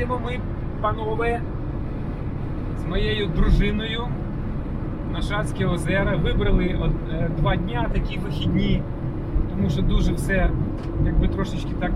їдемо ми, панове, з моєю дружиною на Шацьке озера. Вибрали е, два дня такі вихідні, тому що дуже все якби трошечки так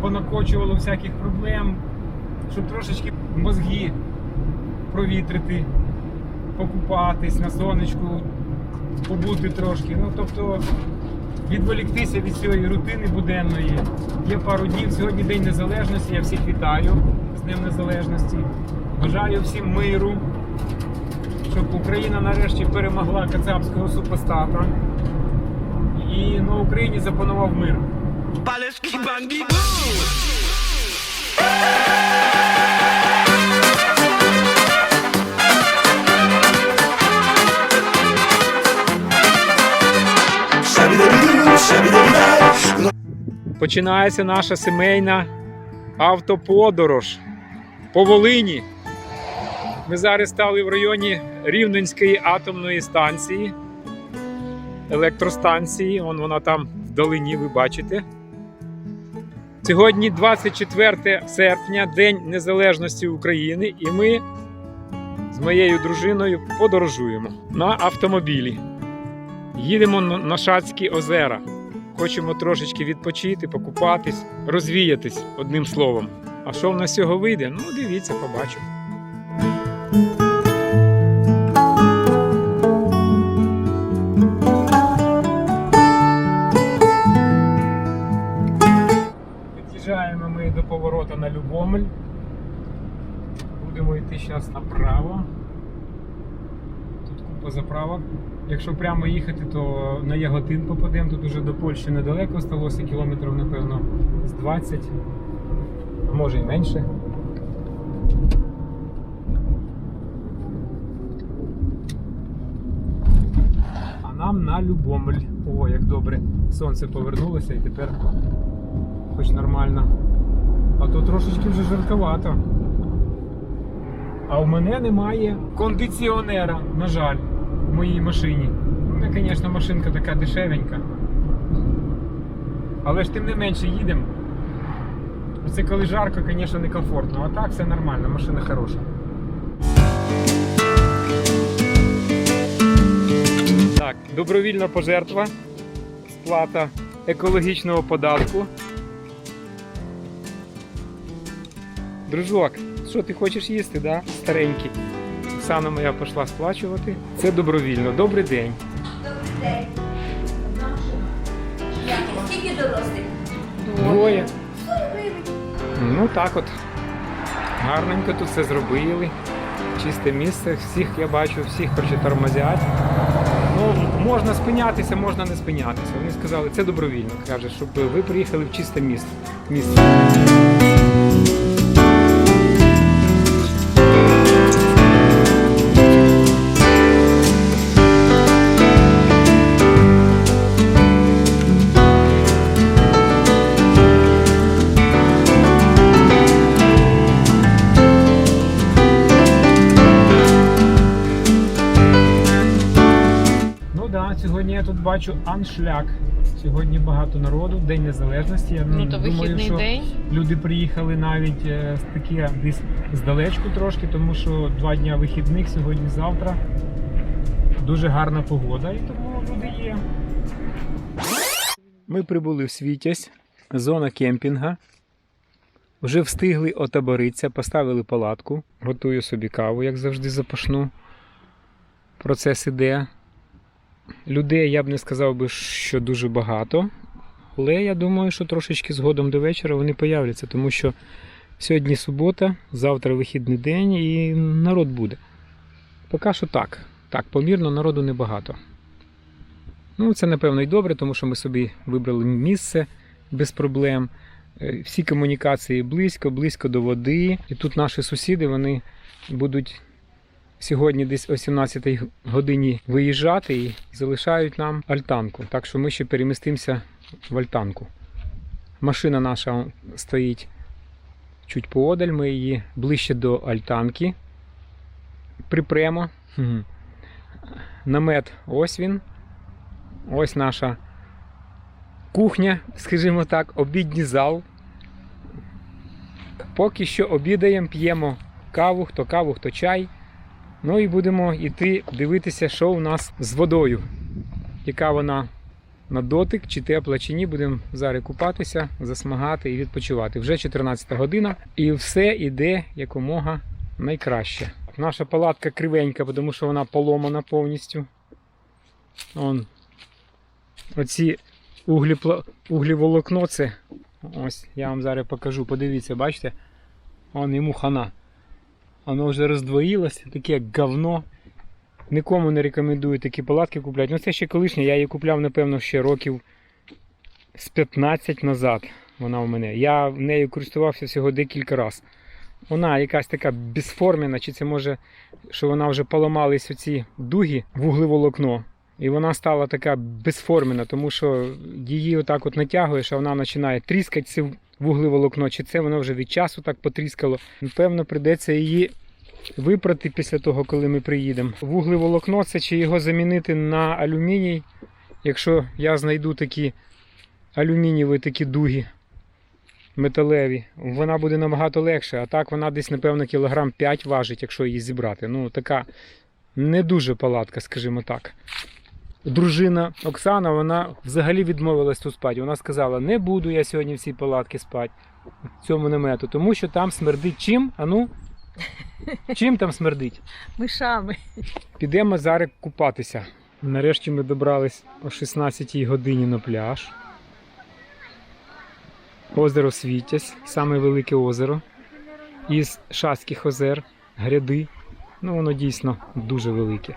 понакочувало всяких проблем, щоб трошечки мозги провітрити, покупатись на сонечку, побути трошки. Ну, тобто відволіктися від цієї рутини буденної. Є пару днів. Сьогодні День Незалежності. Я всіх вітаю з Днем Незалежності. Бажаю всім миру, щоб Україна нарешті перемогла кацапського супостата. І на Україні запанував мир. Палецький банді Починається наша сімейна автоподорож по Волині. Ми зараз стали в районі Рівненської атомної станції, електростанції. Вон вона там вдалині, ви бачите. Сьогодні 24 серпня, День Незалежності України, і ми з моєю дружиною подорожуємо на автомобілі. Їдемо на Шацькі озера. Хочемо трошечки відпочити, покупатись, розвіятись одним словом. А що в нас цього вийде? Ну, дивіться, побачимо. Під'їжджаємо ми до повороту на Любомель. Будемо йти зараз направо. Заправок. Якщо прямо їхати, то на Яготин попадемо. Тут уже до Польщі недалеко сталося кілометрів, напевно, з 20, а може і менше. А нам на Любомель. О, як добре. Сонце повернулося і тепер хоч нормально. А то трошечки вже жарковато. А в мене немає кондиціонера, на жаль, моїй машині. У мене, звісно, машинка така дешевенька. Але ж тим не менше їдемо. Це коли жарко, звісно, некомфортно. А так все нормально, машина хороша. Так, добровільна пожертва, сплата екологічного податку. Дружок, що ти хочеш їсти, да? Старенький. Оксана моя пішла сплачувати. Це добровільно. Добрий день. Добрий день. Скільки дорослих? Двоє. Ну так от. Гарненько тут все зробили. Чисте місце. Всіх я бачу, всіх хоче тормозять. Ну, можна спинятися, можна не спинятися. Вони сказали, це добровільно. Каже, щоб ви приїхали в чисте місце. місце. Бачу аншляк. Сьогодні багато народу, День Незалежності. Я Ну то думаю, вихідний що день. люди приїхали навіть е, з такі десь здалечку трошки, тому що два дня вихідних сьогодні, завтра. Дуже гарна погода, і тому люди є. Ми прибули в Світязь, зона кемпінга. Вже встигли отаборитися, поставили палатку, готую собі каву, як завжди, запашну. Процес іде. Людей я б не сказав би, що дуже багато. Але я думаю, що трошечки згодом до вечора вони появляться, тому що сьогодні субота, завтра вихідний день і народ буде. Поки що так. Так, помірно народу небагато. Ну, це напевно і добре, тому що ми собі вибрали місце без проблем. Е, Всі комунікації близько, близько до води. І тут наші сусіди вони будуть сьогодні десь о 17 годині виїжджати і залишають нам альтанку. Так що ми ще перемістимося в альтанку. Машина наша стоїть чуть поодаль, ми її ближче до альтанки припремо. Намет ось він. Ось наша кухня, скажімо так, обідній зал. Поки що обідаємо, п'ємо каву, хто каву, хто чай. Ну і будемо йти дивитися, що у нас з водою. Яка вона на дотик, чи тепла, чи ні. Будемо зараз купатися, засмагати і відпочивати. Вже 14 година, і все йде якомога найкраще. Наша палатка кривенька, тому що вона поломана повністю. Он. Оці углі, угліволокно це. Ось, я вам зараз покажу. Подивіться, бачите? Он йому хана. Воно вже роздвоїлося, таке говно. Нікому не рекомендую такі палатки купляти. Ну це ще колишня, я її купляв, напевно, ще років з 15 назад. Вона у мене. Я нею користувався всього декілька разів. Вона якась така безформена, чи це може, що вона вже поламались оці дуги в углеволокно. І вона стала така безформена, тому що її отак от натягуєш, а вона починає тріскати вуглеволокно, чи це воно вже від часу так потріскало. Напевно, прийдеться її випрати після того, коли ми приїдемо. Вуглеволокно це чи його замінити на алюміній, якщо я знайду такі алюмінієві такі дуги металеві, вона буде набагато легше. А так вона десь, напевно, кілограм 5 важить, якщо її зібрати. Ну, така не дуже палатка, скажімо так. Дружина Оксана, вона взагалі відмовилась тут спати. Вона сказала: не буду я сьогодні в цій палатці спати, в цьому намету, тому що там смердить чим? Ану? Чим там смердить? Мишами. Підемо зараз купатися. Нарешті ми добрались о 16 годині на пляж. Озеро Світязь, саме велике озеро. Із Шацьких озер, гряди. Ну, воно дійсно дуже велике.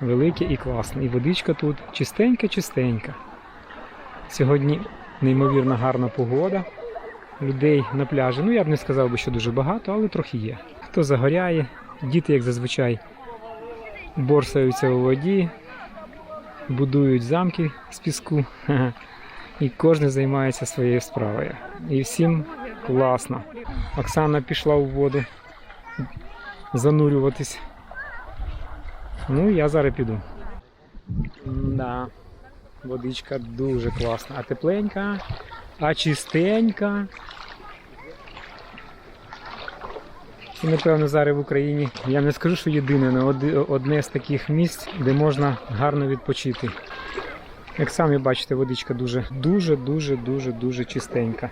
Велике і класне. І водичка тут чистенька-чистенька. Сьогодні неймовірно гарна погода. Людей на пляжі. Ну, я б не сказав би, що дуже багато, але трохи є. Хто загоряє, діти, як зазвичай, борсаються у воді, будують замки з піску. І кожен займається своєю справою. І всім класно. Оксана пішла у воду занурюватись. Ну, я зараз піду. Да. Водичка дуже класна. А тепленька, а чистенька. І напевно зараз в Україні я не скажу, що єдине, але одне з таких місць, де можна гарно відпочити. Як самі бачите, водичка дуже, дуже, дуже, дуже, дуже чистенька.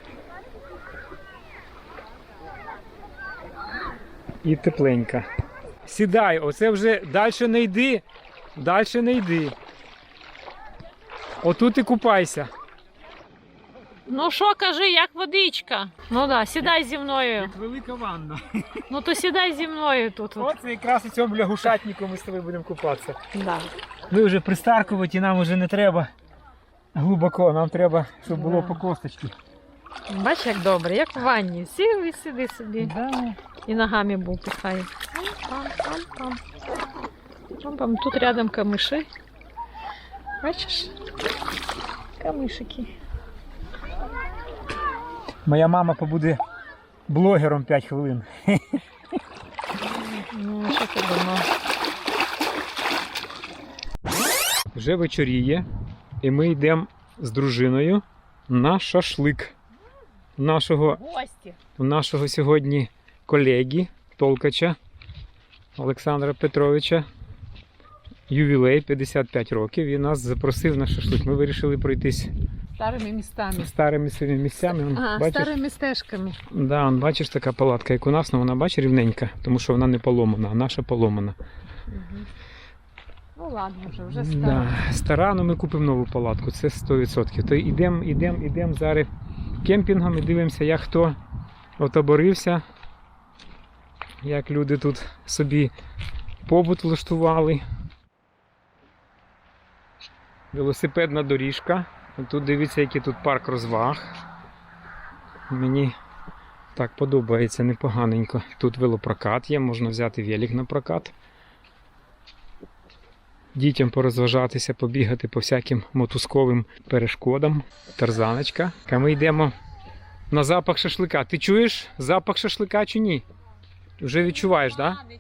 І тепленька. Сідай, оце вже далі не йди. Далі не йди. Отут і купайся. Ну що, кажи, як водичка? Ну да, сідай зі мною. велика ванна. Ну то сідай зі мною тут. от. Оце якраз у цьому лягушатнику ми з тобою будемо купатися. Да. Ми вже пристаркувати, нам вже не треба глибоко, нам треба, щоб було Да. по косточці. Бач, як добре, як в ванні. Сів і сиди собі. Да. І ногами бултихай. Пам-пам-пам. Пам-пам. Тут рядом камиші. Бачиш? Камишики. Моя мама побуде блогером 5 хвилин. Ну, що ти думав? Вже вечоріє, і ми йдемо з дружиною на шашлик нашого, Гості. нашого сьогодні колеги, толкача Олександра Петровича. Ювілей 55 років і нас запросив на шашлик. Ми вирішили пройтись Старими містами. старими своїми місцями. Ага, бачиш? старими стежками. Да, он, бачиш, така палатка, як у нас, але вона бачиш рівненька, тому що вона не поломана, а наша поломана. Ну ладно, вже, вже Да, стара, але ми купимо нову палатку, це 100%. То йдемо, йдемо, йдемо зараз кемпінгом і дивимося, як хто отоборився, як люди тут собі побут влаштували. Велосипедна доріжка. Тут дивіться, який тут парк розваг. Мені так подобається непоганенько. Тут велопрокат є, можна взяти велик на прокат дітям порозважатися, побігати по всяким мотузковим перешкодам. Тарзаночка. А ми йдемо на запах шашлика. Ти чуєш запах шашлика чи ні? Вже відчуваєш, так? Да?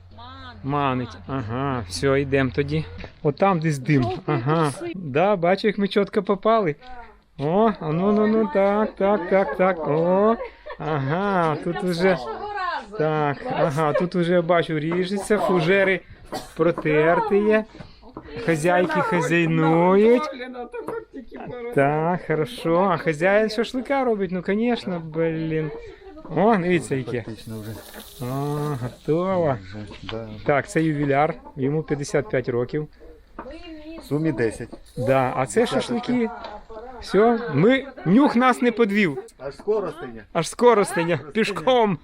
Манить. Ага, все, йдемо тоді. От там десь дим. Ага. Да, бачу, як ми чітко попали. О, а ну ну ну так, так, так, так. О. Ага, тут разу. Так, ага, тут уже бачу, ріжеться, фужери протерті є. Хазяйки хазяйнують. Так, хорошо. А хазяїн шашлика робить, ну звісно, блін. О, дивіться яке. О, готово. Так, це ювіляр, йому 55 років. Сумі 10. Да, а це шашлики. Все, ми нюх нас не подвів. Аж скоро стиня. Аж скоростення, пішком.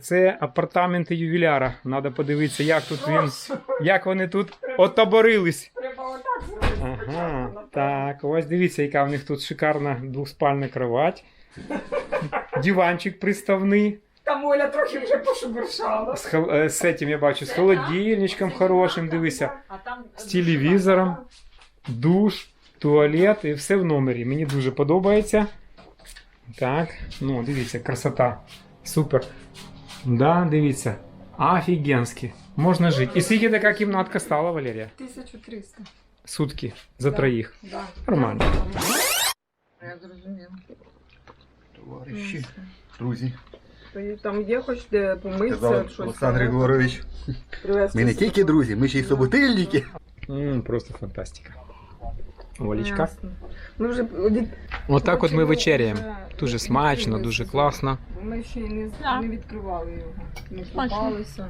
Це апартаменти ювіляра. Надо подивитися, як тут він, як вони тут отоборились. Ага, так, ось дивіться, яка в них тут шикарна двоспальна кровать. Диванчик приставний. Там Оля трохи вже пошебуршала. З, хол- е, з цим я бачу, з холодильничком хорошим, дивися, з телевізором, душ, туалет і все в номері. Мені дуже подобається. Так, ну дивіться, красота. Супер. Да, дивіться. Офігенськи. Можна жити. І скільки така кімнатка стала, Валерія? 1300. Сутки за Да. троїх. Да. Нормально. Я зрозумів. Товариші, друзі. То і Там є хоч де помитися, Казав щось. Олександр там, Григорович. привезти Ми не собі. тільки друзі, ми ще й собутильники. М, просто фантастика. Олічка. Ми вже від... Отак от ми вечеряємо. вже Дуже смачно, дуже класно. Ми ще й не, Да. не відкривали його. Не Смачно. купалися.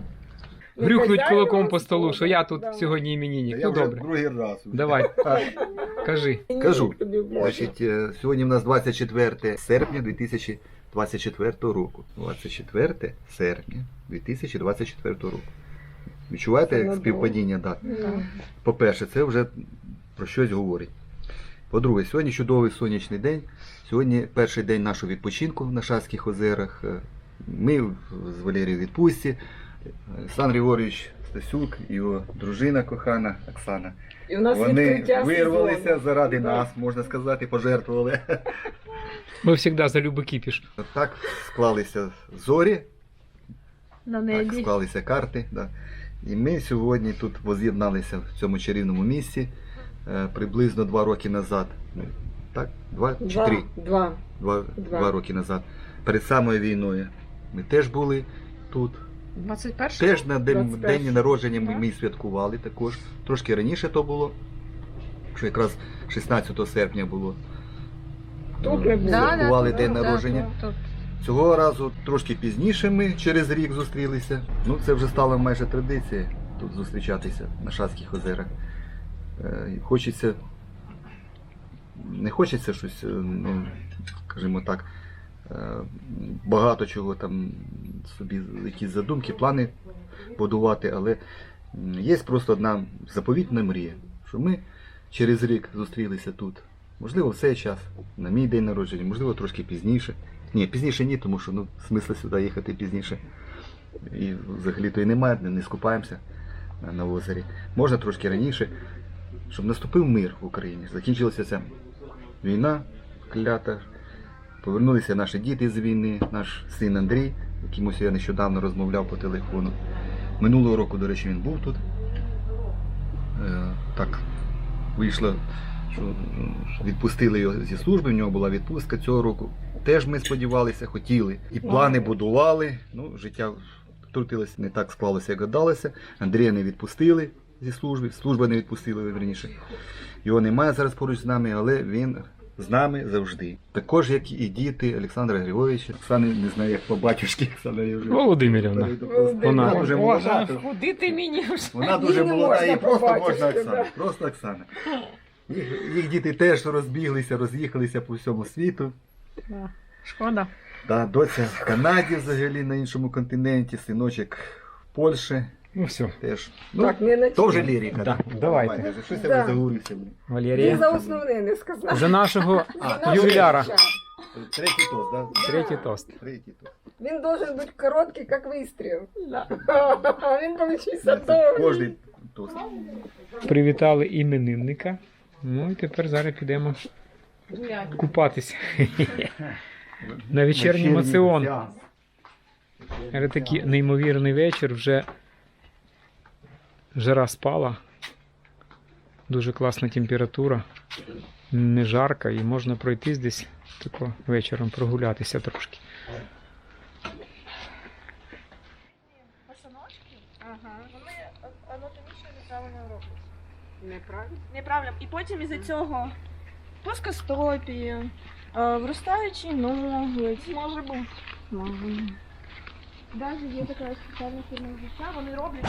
Грюкнуть кулаком по столу, що я тут да. сьогодні іменинник. Я Ну вже добре. другий раз. Давай, кажи. Кажу. Значить, е, сьогодні в нас 24 серпня 2024 року. 24 серпня 2024 року. Це Відчуваєте надовго. співпадіння дат? По-перше, це вже про щось говорить. По-друге, сьогодні чудовий сонячний день. Сьогодні перший день нашого відпочинку на Шацьких озерах. Е, Ми з Валерією в відпустці. Олександр Григорійович Стасюк і його дружина кохана Оксана. І у нас Вони вирвалися сезону. заради Да. нас, можна сказати, пожертвували. Ми завжди за люби кіпіш. Так склалися зорі, на так склалися карти. Да. І ми сьогодні тут воз'єдналися в цьому чарівному місці е, приблизно два роки назад. Ну, Так? Два чи Два. три? Два. Два, Два. два роки назад. Перед самою війною. Ми теж були тут. 21 Теж на день, 21. день народження ми, ми святкували також. Трошки раніше то було. Що якраз 16 серпня було. Тут було. Святкували день народження. Цього разу трошки пізніше ми через рік зустрілися. Ну, це вже стало майже традицією тут зустрічатися на Шацьких озерах. Е, Хочеться. Не хочеться щось, е, ну, скажімо так, е, багато чого там собі якісь задумки, плани будувати, але є просто одна заповітна мрія, що ми через рік зустрілися тут. Можливо, в цей час, на мій день народження, можливо, трошки пізніше. Ні, пізніше ні, тому що ну, смисла сюди їхати пізніше. І взагалі то і немає, не, скупаємося на озері. Можна трошки раніше, щоб наступив мир в Україні. Закінчилася ця війна клята. Повернулися наші діти з війни, наш син Андрій, з яким ось я нещодавно розмовляв по телефону. Минулого року, до речі, він був тут. Е, так, вийшло, що відпустили його зі служби, в нього була відпустка цього року. Теж ми сподівалися, хотіли. І плани будували. Ну, життя втрутилося, не так склалося, як гадалося. Андрія не відпустили зі служби, служба не відпустила, верніше. Його немає зараз поруч з нами, але він з нами завжди. Також, як і діти Олександра Григорьовича. Оксани не знаю, як по батюшки. Оксана вже Володимирівна. Вона- дуже молода. Куди ти мені вже? вона дуже молода і просто можна Оксана. Просто Оксана. Їх, їх діти теж розбіглися, роз'їхалися по всьому світу. Шкода. Да, доця в Канаді взагалі на іншому континенті, синочок в Польщі Ну все, теж. Ну, Так, не на то вже лірика. Да, давайте. Нормально, Щось я Да. вже заговорився. блін. Валерія. за основне не сказав. За нашого А, ювіляра. Третій тост, да? Третій тост. Третій тост. Він должен бути короткий, як вистріл. Да. Він получився довгий. Кожний тост. Привітали іменинника. Ну і тепер зараз підемо купатися. На вечірній маціон. сеанс. Це такий неймовірний вечір. Вже жара спала. Дуже класна температура. не жарко і можна пройтись десь тако вечором прогулятися трошки. Босоножки, вони анатомічно неправильно роблять. Неправильно. Неправильно. І потім із-за цього плоскостопія, е, вростаючий ноготь. Може бути. Може. Навіть є така спеціальна фірма взуття, вони роблять.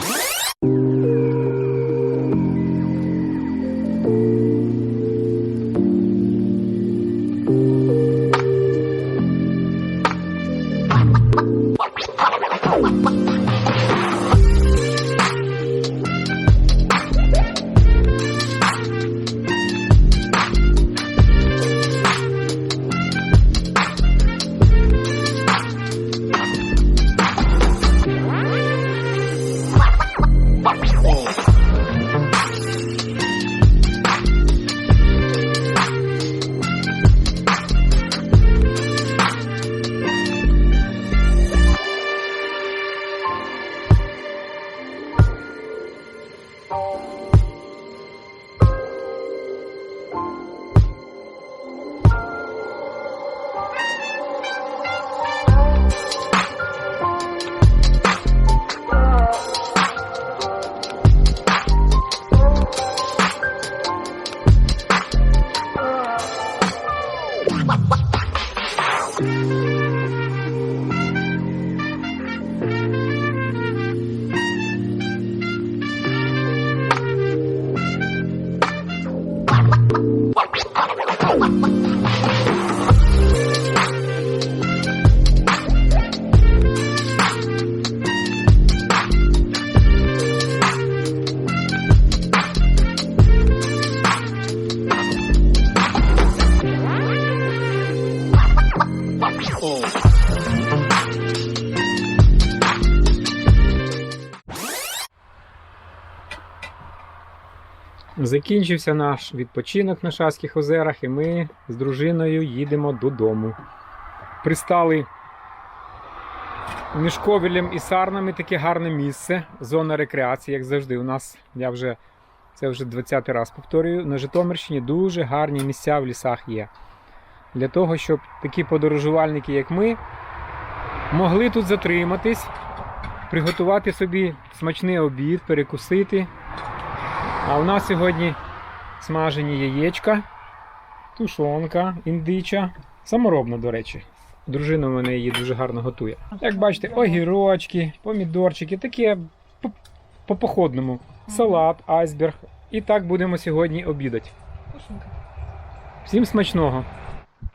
Закінчився наш відпочинок на Шаських озерах, і ми з дружиною їдемо додому. Пристали між Ковелем і Сарнами таке гарне місце, зона рекреації, як завжди. У нас, я вже це вже 20-й раз повторюю, на Житомирщині дуже гарні місця в лісах є. Для того, щоб такі подорожувальники, як ми, могли тут затриматись, приготувати собі смачний обід, перекусити. А у нас сьогодні смажені яєчка, тушонка індича, саморобна, до речі. Дружина у мене її дуже гарно готує. Як бачите, огірочки, помідорчики, таке по- по походному. Салат, айсберг. І так будемо сьогодні обідати. Всім смачного!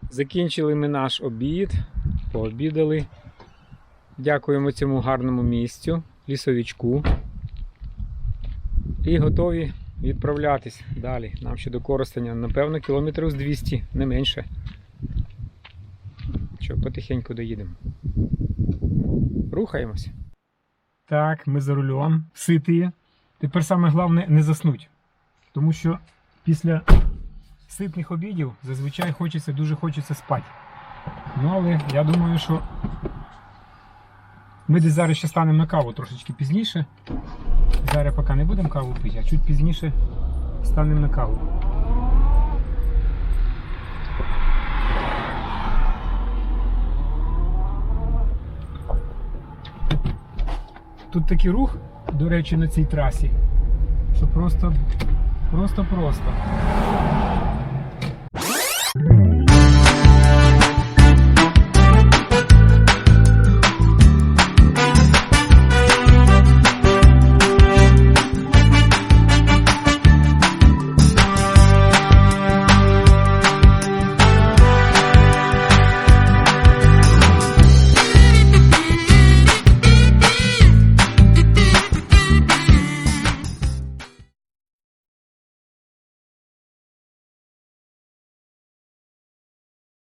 Закінчили ми наш обід, пообідали. Дякуємо цьому гарному місцю, лісовичку. І готові відправлятись далі. Нам ще до Коростеня, напевно, кілометрів з 200, не менше. Що, потихеньку доїдемо. Рухаємось. Так, ми за рулем, ситі. Тепер саме головне не заснуть. Тому що після ситних обідів зазвичай хочеться, дуже хочеться спати. Ну, але я думаю, що ми десь зараз ще станемо на каву трошечки пізніше. Зараз поки не будемо каву пити, а чуть пізніше станемо на каву. Тут такий рух, до речі, на цій трасі, що просто, просто, просто.